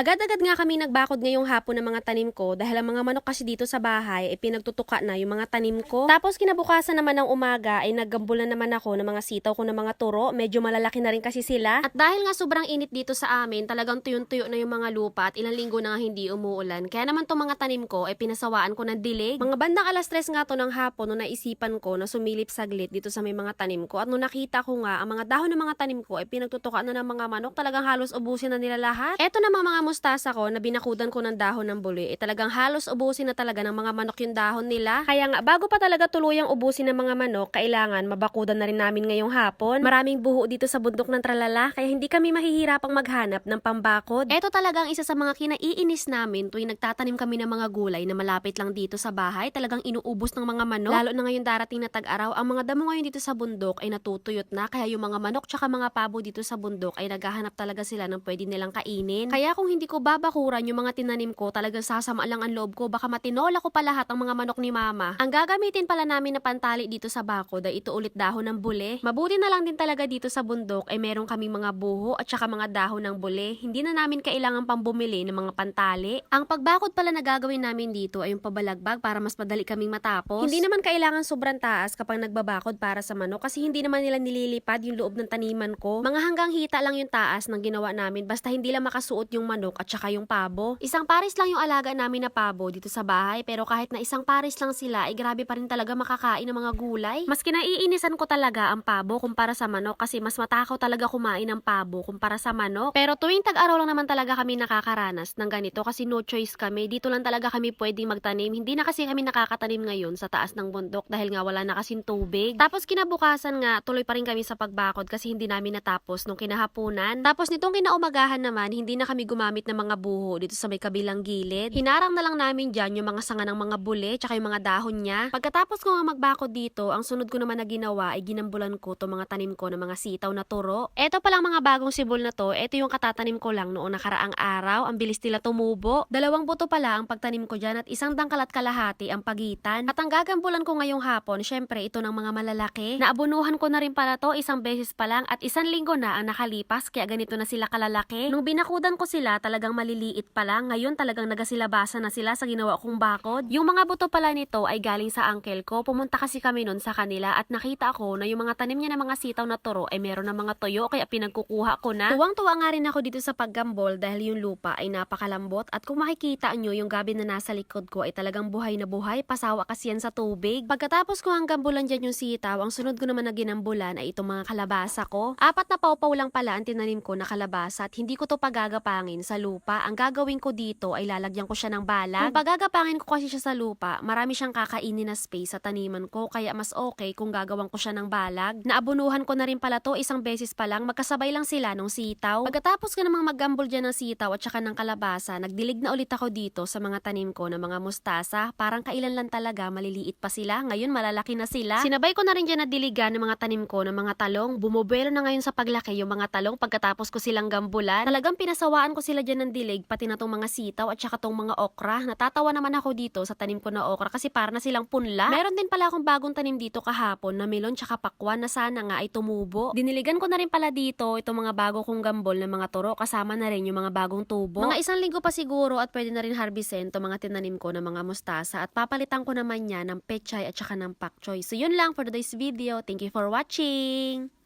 Agad-agad nga kami nagbakod ngayong hapon ng mga tanim ko dahil ang mga manok kasi dito sa bahay ay pinagtutuka na yung mga tanim ko. Tapos kinabukasan naman ng umaga ay naggambulan naman ako ng mga sitaw ko ng mga turo. Medyo malalaki na rin kasi sila. At dahil nga sobrang init dito sa amin, talagang tuyong-tuyo na yung mga lupa at ilang linggo na nga hindi umuulan. Kaya naman tong mga tanim ko ay pinasawaan ko ng dilig. Mga bandang alas tres nga to ng hapon nung naisipan ko na sumilip saglit dito sa may mga tanim ko. At nung nakita ko nga ang mga dahon ng mga tanim ko ay pinagtutuka na ng mga manok, talagang halos ubusin na nila lahat. Eto namang mga mustasa ko na binakudan ko ng dahon ng buli, eh talagang halos ubusin na talaga ng mga manok yung dahon nila. Kaya nga, bago pa talaga tuluyang ubusin ng mga manok, kailangan mabakudan na rin namin ngayong hapon. Maraming buho dito sa bundok ng tralala, kaya hindi kami mahihirapang maghanap ng pambakod. Eto talagang isa sa mga kinaiinis namin tuwing nagtatanim kami ng mga gulay na malapit lang dito sa bahay. Talagang inuubos ng mga manok. Lalo na ngayon darating na tag-araw, ang mga damo ngayon dito sa bundok ay natutuyot na, kaya yung mga manok tsaka mga pabo dito sa bundok ay naghahanap talaga sila ng pwede nilang kainin. Kaya kung hindi ko babakuran yung mga tinanim ko, talagang sasama lang ang loob ko. Baka matinola ko pa lahat ang mga manok ni mama. Ang gagamitin pala namin na pantali dito sa bakod ay ito ulit dahon ng bule. Mabuti na lang din talaga dito sa bundok ay meron kaming mga buho at saka mga dahon ng bule. Hindi na namin kailangan pang bumili ng mga pantali. Ang pagbakod pala na gagawin namin dito ay yung pabalagbag para mas madali kaming matapos. Hindi naman kailangan sobrang taas kapag nagbabakod para sa manok kasi hindi naman nila nililipad yung loob ng taniman ko. Mga hanggang hita lang yung taas ng ginawa namin basta hindi lang makasuot yung manok at saka yung pabo. Isang pares lang yung alaga namin na pabo dito sa bahay pero kahit na isang pares lang sila ay grabe pa rin talaga makakain ng mga gulay. Mas kinaiinisan ko talaga ang pabo kumpara sa manok kasi mas matakaw talaga kumain ng pabo kumpara sa manok. Pero tuwing tag-araw lang naman talaga kami nakakaranas ng ganito kasi no choice kami. Dito lang talaga kami pwedeng magtanim. Hindi na kasi kami nakakatanim ngayon sa taas ng bundok dahil nga wala na kasing tubig. Tapos kinabukasan nga tuloy pa rin kami sa pagbakod kasi hindi namin natapos nung kinahaponan. Tapos nitong kinaumagahan naman hindi na kami gumamit ng mga buho dito sa may kabilang gilid. Hinarang na lang namin dyan yung mga sanga ng mga bule tsaka yung mga dahon niya. Pagkatapos ko nga magbakod dito, ang sunod ko naman na ginawa ay ginambulan ko to mga tanim ko ng mga sitaw na turo. Eto palang mga bagong sibol na to, eto yung katatanim ko lang noong nakaraang araw. Ang bilis nila tumubo. Dalawang buto pala ang pagtanim ko dyan at isang dangkal at kalahati ang pagitan. At ang gagambulan ko ngayong hapon, syempre ito ng mga malalaki. Naabunuhan ko na rin pala to isang beses pa lang at isang linggo na ang nakalipas kaya ganito na sila kalalaki. Nung binakudan ko sila, talagang maliliit pa lang. Ngayon talagang nagasilabasa na sila sa ginawa kong bakod. Yung mga buto pala nito ay galing sa uncle ko. Pumunta kasi kami nun sa kanila at nakita ko na yung mga tanim niya ng mga sitaw na turo ay meron ng mga toyo kaya pinagkukuha ko na. Tuwang-tuwa nga rin ako dito sa paggambol dahil yung lupa ay napakalambot at kung makikita nyo yung gabi na nasa likod ko ay talagang buhay na buhay. Pasawa kasi yan sa tubig. Pagkatapos ko ang gambulan dyan yung sitaw, ang sunod ko naman na ginambulan ay itong mga kalabasa ko. Apat na paupaw lang pala ang tinanim ko na kalabasa at hindi ko to pagagapangin sa lupa. Ang gagawin ko dito ay lalagyan ko siya ng balag. Kung pagagapangin ko kasi siya sa lupa, marami siyang kakainin na space sa taniman ko kaya mas okay kung gagawan ko siya ng balag. Naabunuhan ko na rin pala to isang beses pa lang, magkasabay lang sila nung sitaw. Pagkatapos ko namang maggambol dyan ng sitaw at saka ng kalabasa, nagdilig na ulit ako dito sa mga tanim ko ng mga mustasa. Parang kailan lang talaga, maliliit pa sila. Ngayon malalaki na sila. Sinabay ko na rin dyan na diligan ng mga tanim ko ng mga talong. Bumubuelo na ngayon sa paglaki yung mga talong pagkatapos ko silang gambulan. Talagang pinasawaan ko sila dyan ng dilig, pati na tong mga sitaw at saka tong mga okra. Natatawa naman ako dito sa tanim ko na okra kasi para na silang punla. Meron din pala akong bagong tanim dito kahapon na melon tsaka pakwan na sana nga ay tumubo. Diniligan ko na rin pala dito itong mga bago kong gambol na mga turo kasama na rin yung mga bagong tubo. Mga isang linggo pa siguro at pwede na rin harbisen to mga tinanim ko ng mga mustasa at papalitan ko naman niya ng pechay at saka ng pak choy. So yun lang for today's video. Thank you for watching!